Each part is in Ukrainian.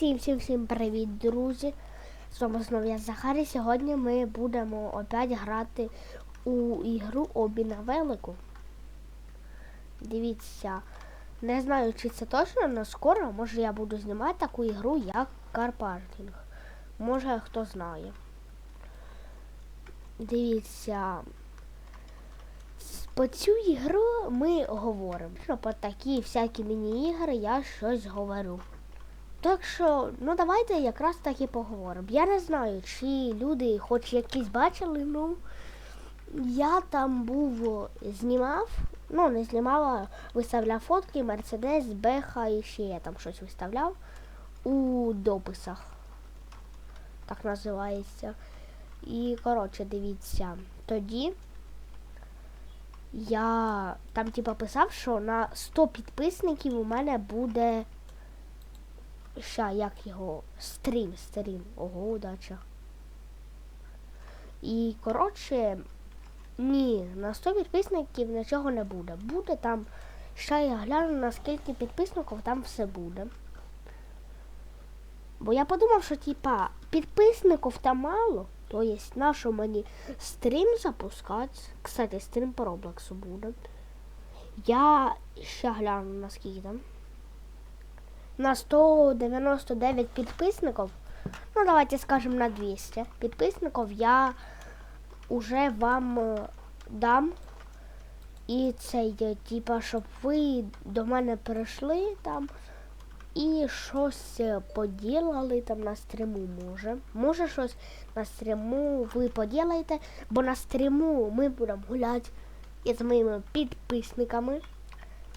Всім всім всім привіт, друзі! З вами знову я Захарі. Сьогодні ми будемо опять грати у ігру Обі на велику. Дивіться, не знаю, чи це точно, але скоро може я буду знімати таку ігру, як карпартінг. Може хто знає. Дивіться. По цю ігру ми говоримо. По такі всякі міні-ігри я щось говорю. Так що, ну давайте якраз так і поговоримо. Я не знаю, чи люди хоч якісь бачили, ну я там був, знімав, ну не знімав, а виставляв фотки, Мерседес, Беха і ще я там щось виставляв у дописах. Так називається. І коротше, дивіться, тоді я там типа писав, що на 100 підписників у мене буде Ща, як його? Стрім, стрім. Ого, удача. І, коротше, ні, на 100 підписників нічого не буде. Буде там, ще я гляну, наскільки підписників там все буде. Бо я подумав, що типа підписників там мало, то є нащо мені стрім запускати. Кстати, стрім по Роблоксу буде. Я ще гляну наскільки там на 199 підписників, ну давайте скажем на 200 підписників, я уже вам е, дам. І цей, типа, щоб ви до мене прийшли там і щось е, поділали там на стріму, може. Може щось на стріму ви поділаєте, бо на стріму ми будемо гуляти із моїми підписниками.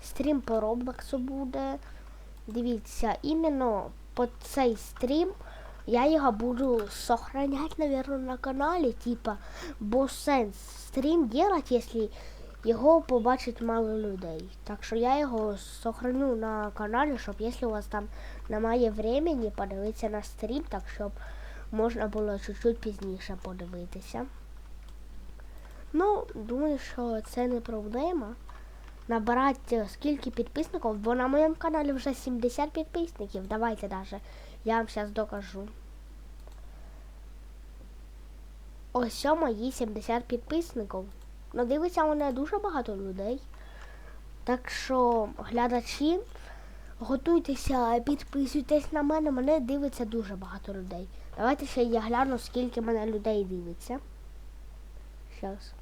Стрім по Роблоксу буде. Дивіться, іменно по цей стрім я його буду сохранять, наверное, на каналі, типа, бо сенс стрім делать, якщо його побачить мало людей. Так що я його сохраню на каналі, щоб якщо у вас там немає времени, подивитися на стрім, так щоб можна було чуть-чуть пізніше подивитися. Ну, думаю, що це не проблема набирати е, скільки підписників, бо на моєму каналі вже 70 підписників. Давайте даже. Я вам зараз докажу. Ось мої 70 підписників. Ну, дивиться мене дуже багато людей. Так що, глядачі, готуйтеся, підписуйтесь на мене, мене дивиться дуже багато людей. Давайте ще я гляну, скільки мене людей дивиться. Щас.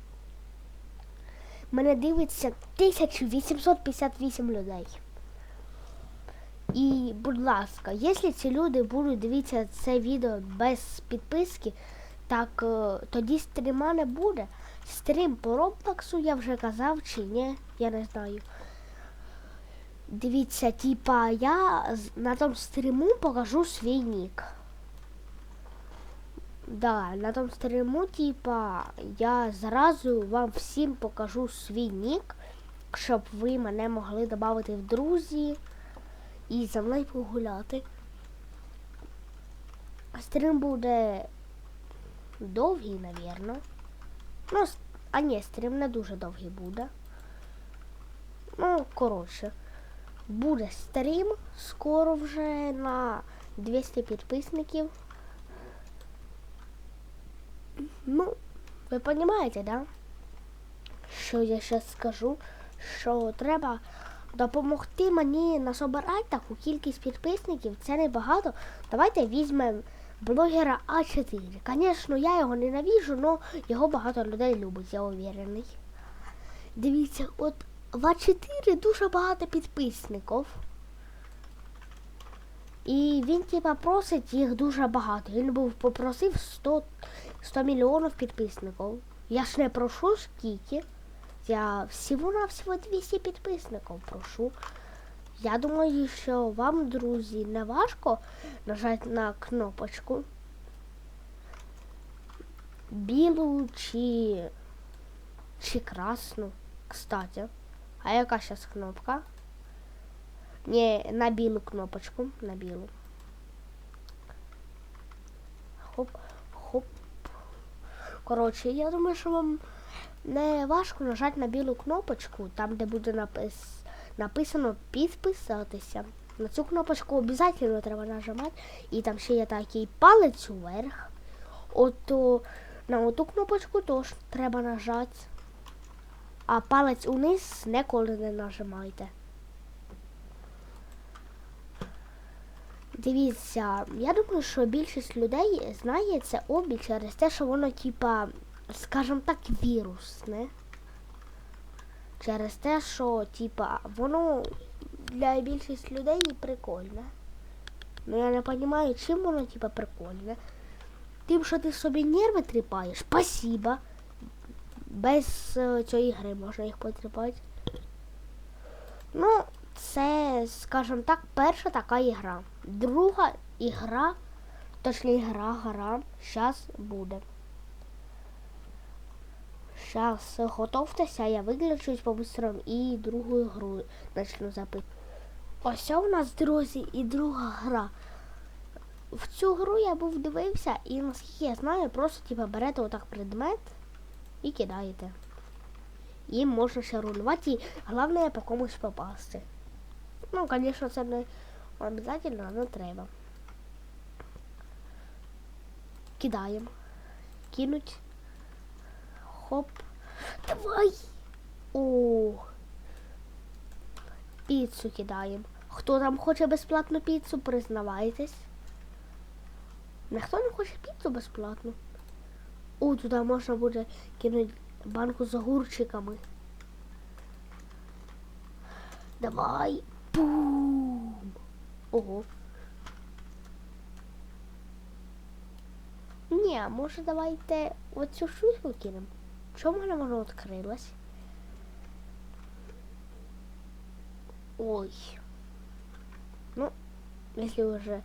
Мене дивиться 1858 людей. І, будь ласка, якщо ці люди будуть дивитися це відео без підписки, так е, тоді стріма не буде. Стрім по Роблоксу я вже казав чи ні, я не знаю. Дивіться, типа я на тому стріму покажу свій нік. Да, на тому стріму, типа, я зразу вам всім покажу свій нік, щоб ви мене могли додати в друзі і за мною погуляти. Стрім буде довгий, навірно. Ну, а ні, стрім не дуже довгий буде. Ну, коротше. Буде стрім скоро вже на 200 підписників. Ну, ви розумієте, да? Що я зараз скажу? Що треба допомогти мені насобирати таку кількість підписників. Це небагато. Давайте візьмемо блогера А4. Звісно, я його ненавіжу, але його багато людей любить, я уверений. Дивіться, от в А4 дуже багато підписників. І він, типа, просить їх дуже багато. Він був попросив 100, 100 мільйонів підписників. Я ж не прошу скільки. Я всього-навсього 200 підписників прошу. Я думаю, що вам, друзі, не важко нажати на кнопочку. Білу чи, чи красну. Кстати. А яка зараз кнопка? Не, на білу кнопочку. На білу. Хоп, хоп. Коротше, я думаю, що вам не важко нажати на білу кнопочку, там, де буде напис... написано підписатися. На цю кнопочку обов'язково треба нажимати. І там ще є такий палець вверх. Ото на оту кнопочку теж треба нажати. А палець униз ніколи не нажимайте. Дивіться, я думаю, що більшість людей знає це обі через те, що воно, типа, скажімо так, вірусне. Через те, що, типа, воно для більшості людей прикольне. Ну я не розумію, чим воно, типа, прикольне. Тим, що ти собі нерви тріпаєш, спасіба. Без е, цієї гри можна їх потріпати. Ну, це, скажімо так, перша така ігра. Друга ігра, точніше гра, гра, зараз буде. Зараз готовтеся, я виключусь по-быстрому і другу гру почну запитувати. Ось у нас, друзі, і друга гра. В цю гру я був дивився, і наскільки я знаю, просто типу, берете отак предмет і кидаєте. Їм можна ще рулювати, і головне по комусь попасти. Ну, звісно, це не обов'язково, але треба. Кидаємо. Кинуть. Хоп. Давай! О! Піцу кидаємо. Хто там хоче безплатну піцу, признавайтесь. Ніхто не хоче піцу безплатну. О, туди можна буде кинути банку з огурчиками. Давай. Бум. Ого. Ні, може давайте оцю штуку кинемо. Чому вона воно відкрилась? Ой. Ну, якщо вже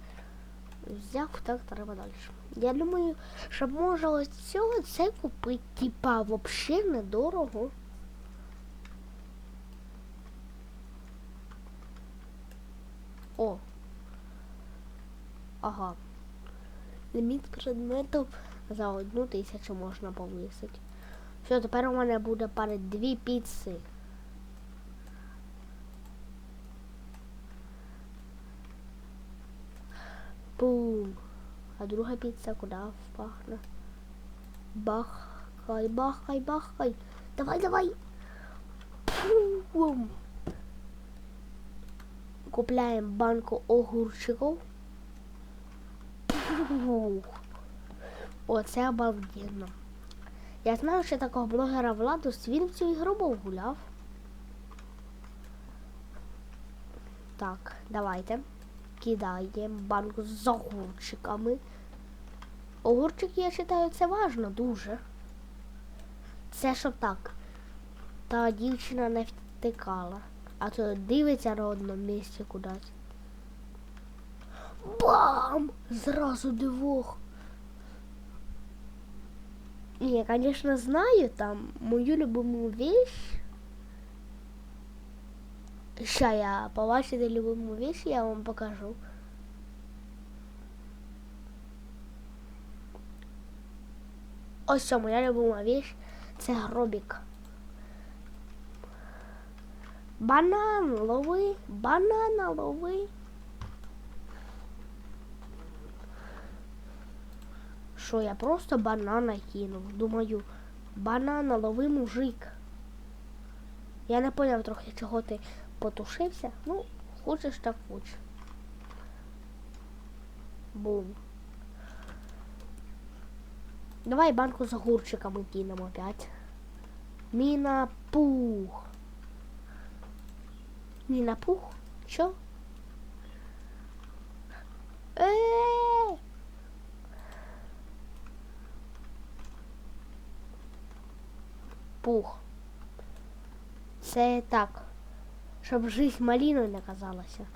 взяв, так треба далі. Я думаю, що може ось цього це купити, типа, взагалі недорого. О. Ага. Ліміт предметів за одну тисячу можна повисити. Все, тепер у мене буде пари дві піци. Бум. А друга піца куди впахне? Бахкай, бахкай, бахкай. Давай, давай. Бум. Купляємо банку огурчиків. Ух. Оце обалденно. Я знаю, що такого блогера Владус, він в цю ігру був гуляв. Так, давайте. Кидаємо банку з огурчиками. Огурчики, я вважаю, це важно дуже. Це що так. Та дівчина не втикала. А то дивиться на одному місці кудись. Бам! Зразу двох. Ні, я, конечно, знаю там мою любиму вещь. Ща я побачите любиму вещь, я вам покажу. Ось це моя любима вещь. Це гробік. Банан лови, банана лови. Що я просто банана кинув. Думаю, банана лови мужик. Я не поняв трохи, чого ти потушився. Ну, хочеш так хоч. Бум. Давай банку з огурчиками кинемо опять. Міна пух. Міна пух? Е-е-е! Пух. Це так. Щоб жизнь малиною не казалася.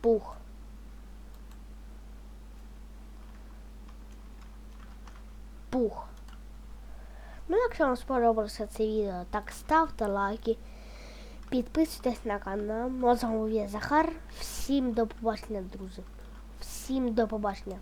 Пух. Пух. Ну, якщо вам сподобалося це відео, так ставте лайки. Підписуйтесь на канал. Ну, з вами Захар. Всім до побачення, друзі. Всім до побачення.